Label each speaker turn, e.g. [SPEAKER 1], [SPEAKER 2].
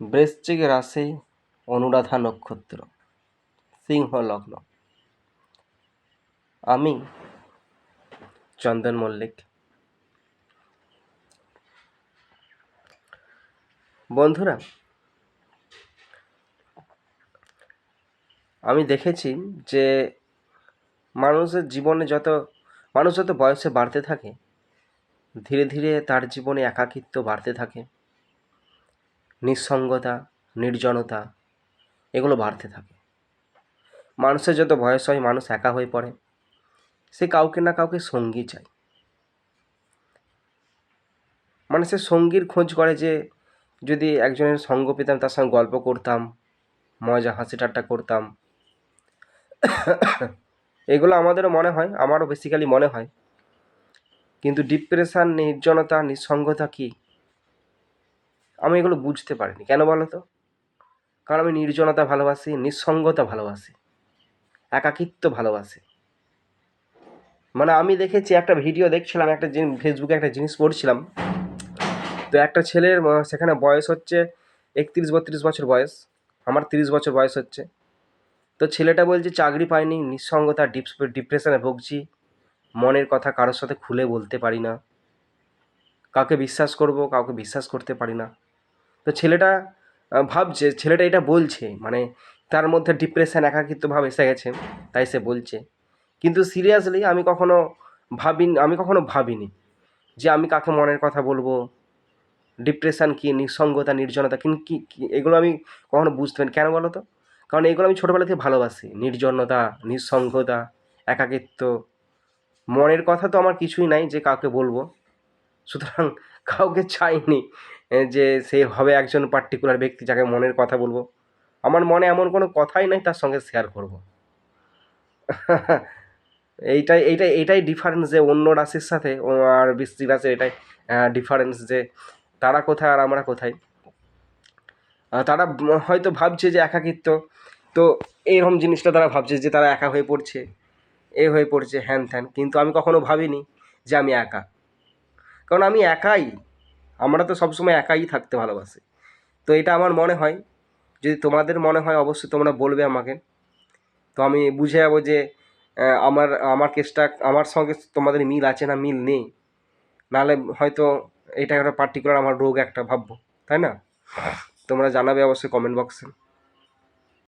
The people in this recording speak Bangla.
[SPEAKER 1] বৃশ্চিক রাশি অনুরাধা নক্ষত্র, সিংহ লগ্ন। আমি চন্দন মল্লিক। বন্ধুরা, আমি দেখেছি যে মানুষের জীবনে যত, মানুষ যত বয়সে বাড়তে থাকে ধীরে ধীরে তার জীবনে একাকিত্ব বাড়তে থাকে। নিঃসঙ্গতা, নির্জনতা, এগুলো বাড়তে থাকে। মানুষের যত বয়স হয়, মানুষ একা হয়ে পড়ে। সে কাউকে না কাউকে সঙ্গী চায়। মানে সে সঙ্গীর খোঁজ করে যে, যদি একজনের সঙ্গ পেতাম, তার সঙ্গে গল্প করতাম, মজা, হাসি ঠাট্টা করতাম। এগুলো আমাদেরও মনে হয়, আমারও বেসিক্যালি মনে হয়। কিন্তু ডিপ্রেশান নির্জনতা, নিঃসঙ্গতা কী? আমি এগুলো বুঝতে পারিনি। কেন বলো তো? কারণ আমি নির্জনতা ভালোবাসি, নিঃসঙ্গতা ভালোবাসি, একাকিত্ব ভালোবাসি। মানে আমি দেখেছি, একটা ভিডিও দেখছিলাম, একটা জিনিস ফেসবুকে একটা জিনিস পড়ছিলাম। তো একটা ছেলের সেখানে বয়স হচ্ছে একত্রিশ, বত্রিশ বছর বয়স। আমার তিরিশ বছর বয়স হচ্ছে। তো ছেলেটা বলছে, চাকরি পাইনি, নিঃসঙ্গতা ডিপস ডিপ্রেশনে ভুগছি। মনের কথা কারোর সাথে খুলে বলতে পারি না। কাউকে বিশ্বাস করব, কাউকে বিশ্বাস করতে পারি না। তো ছেলেটা ভাবছে, ছেলেটা এটা বলছে মানে তার মধ্যে ডিপ্রেশন একাকিত্ব ভাব এসে গেছে, তাই সে বলছে। কিন্তু সিরিয়াসলি আমি কখনো ভাবিনি আমি কখনো ভাবিনি যে আমি কাকে মনের কথা বলব। ডিপ্রেশান কী, নিঃসঙ্গতা, নির্জনতা কিন্তু কী, এগুলো আমি কখনো বুঝতে পারি, কেন বলো তো? কারণ এগুলো আমি ছোটোবেলা থেকে ভালোবাসি। নির্জনতা, নিঃসঙ্গতা, একাকিত্ব মনের কথা তো আমার কিছুই নাই যে কাউকে বলব। সুতরাং কাউকে চাইনি যে সে হবে একজন পার্টিকুলার ব্যক্তি যাকে মনের কথা বলব। আমার মনে এমন কোনো কথাই নাই, তার সঙ্গে শেয়ার করব। এইটাই এইটাই এটাই ডিফারেন্স যে অন্য রাশির সাথে আর বৃশ্চিক রাশির এটাই ডিফারেন্স যে তারা কোথায় আর আমরা কোথায়। তারা হয়তো ভাবছে যে একাকিত্ব, তো এরকম জিনিসটা তারা ভাবছে যে তারা একা হয়ে পড়ছে। এ হয়ে পড়ছে হ্যান ত্যান। কিন্তু আমি কখনো ভাবিনি যে আমি একা। কারণ আমি একাই। আমরা তো সবসময় একাই থাকতে ভালোবাসি। তো এটা আমার মনে হয়। যদি তোমাদের মনে হয়, অবশ্যই তোমরা বলবে আমাকে। তো আমি বুঝে যাব যে আমার আমার কেসটা, আমার সঙ্গে তোমাদের মিল আছে না মিল নেই। নাহলে হয়তো এটা একটা পার্টিকুলার আমার রোগ একটা ভাববো। তাই না? তোমরা জানাবে অবশ্যই কমেন্ট বক্সে